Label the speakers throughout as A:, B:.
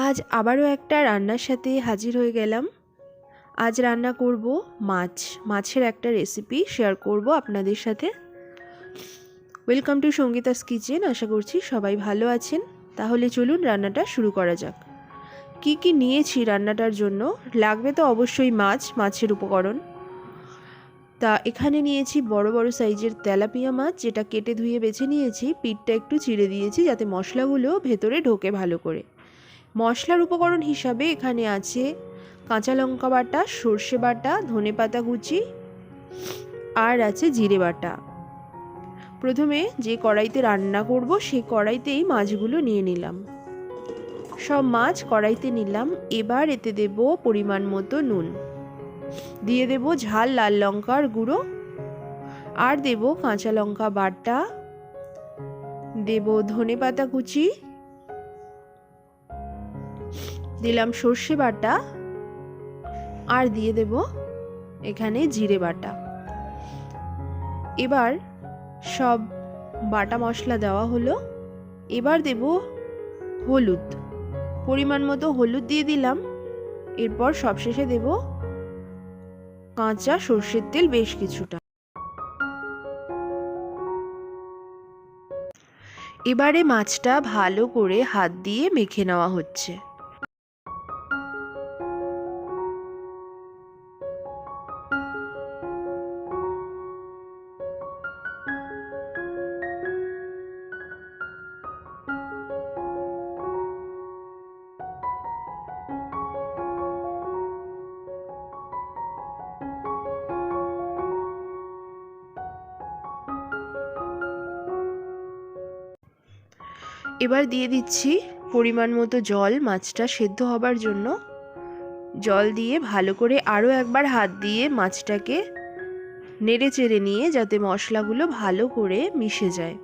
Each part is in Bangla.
A: আজ আবারও একটা রান্নার সাথে হাজির হয়ে গেলাম। আজ রান্না করব মাছ। মাছের একটা রেসিপি শেয়ার করব আপনাদের সাথে। ওয়েলকাম টু সঙ্গীতাস কিচেন আশা করছি সবাই ভালো আছেন। তাহলে চলুন রান্নাটা শুরু করা যাক। কি কি নিয়েছি রান্নাটার জন্য? লাগবে তো অবশ্যই মাছ, মাছের উপকরণ। তা এখানে নিয়েছি বড় বড় সাইজের তেলাপিয়া মাছ, যেটা কেটে ধুয়ে বেছে নিয়েছি। পিঠটা একটু চিড়ে দিয়েছি যাতে মশলাগুলো ভেতরে ঢোকে ভালো করে। মশলার উপকরণ হিসাবে এখানে আছে কাঁচা লঙ্কা বাটা, সর্ষে বাটা, ধনে পাতা কুচি, আর আছে জিরে বাটা। প্রথমে যে কড়াইতে রান্না করব, সেই কড়াইতেই মাছগুলো নিয়ে নিলাম। সব মাছ কড়াইতে নিলাম। এবার এতে দেব পরিমাণ মতো নুন। দিয়ে দেব ঝাল লাল লঙ্কার গুঁড়ো। আর দেব কাঁচা লঙ্কা বাটা। দেব ধনে পাতা কুচি। দিলাম সর্ষে বাটা আর দিয়ে দেব এখানে জিরে বাটা। এবার সব বাটা মশলা দেওয়া হলো। এবার দেব হলুদ। পরিমাণ মতো হলুদ দিয়ে দিলাম। এরপর সবশেষে দেব কাঁচা সর্ষের তেল বেশ কিছুটা। এবারে মাছটা ভালো করে হাত দিয়ে মেখে নেওয়া হচ্ছে। এবার দিয়ে দিচ্ছি পরিমাণ মতো জল মাছটা সেদ্ধ হবার জন্য। জল দিয়ে ভালো করে আরও একবার হাত দিয়ে মাছটাকে নেড়ে চেড়ে নিয়ে যাতে মশলাগুলো ভালো করে মিশে যায়।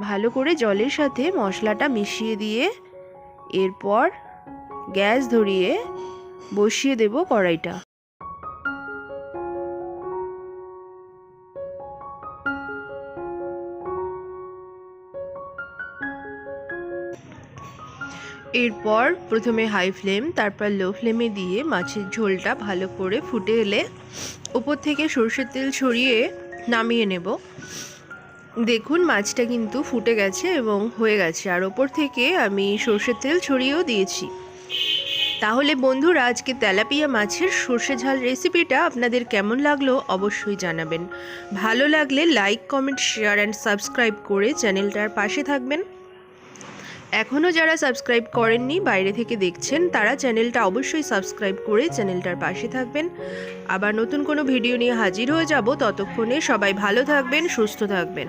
A: ভালো করে জলের সাথে মশলাটা মিশিয়ে দিয়ে এরপর গ্যাস ধরিয়ে বসিয়ে দেব কড়াইটা। এরপর প্রথমে হাই ফ্লেম তারপর লো ফ্লেমে দিয়ে মাছের ঝোলটা ভালো করে ফুটে এলে ওপর থেকে সর্ষের তেল ছড়িয়ে নামিয়ে নেব। দেখুন মাছটা কিন্তু ফুটে গেছে এবং হয়ে গেছে। আর ওপর থেকে আমি সর্ষের তেল ছড়িয়েও দিয়েছি। তাহলে বন্ধুরা, আজকে তেলাপিয়া মাছের সর্ষে ঝাল রেসিপিটা আপনাদের কেমন লাগল অবশ্যই জানাবেন। ভালো লাগলে like comment share and subscribe করে চ্যানেলটার পাশে থাকবেন। এখনও যারা সাবস্ক্রাইব করেননি, বাইরে থেকে দেখছেন, তারা চ্যানেলটা অবশ্যই সাবস্ক্রাইব করে চ্যানেলটার পাশে থাকবেন। আবার নতুন কোনো ভিডিও নিয়ে হাজির হয়ে যাব। ততক্ষণে সবাই ভালো থাকবেন, সুস্থ থাকবেন।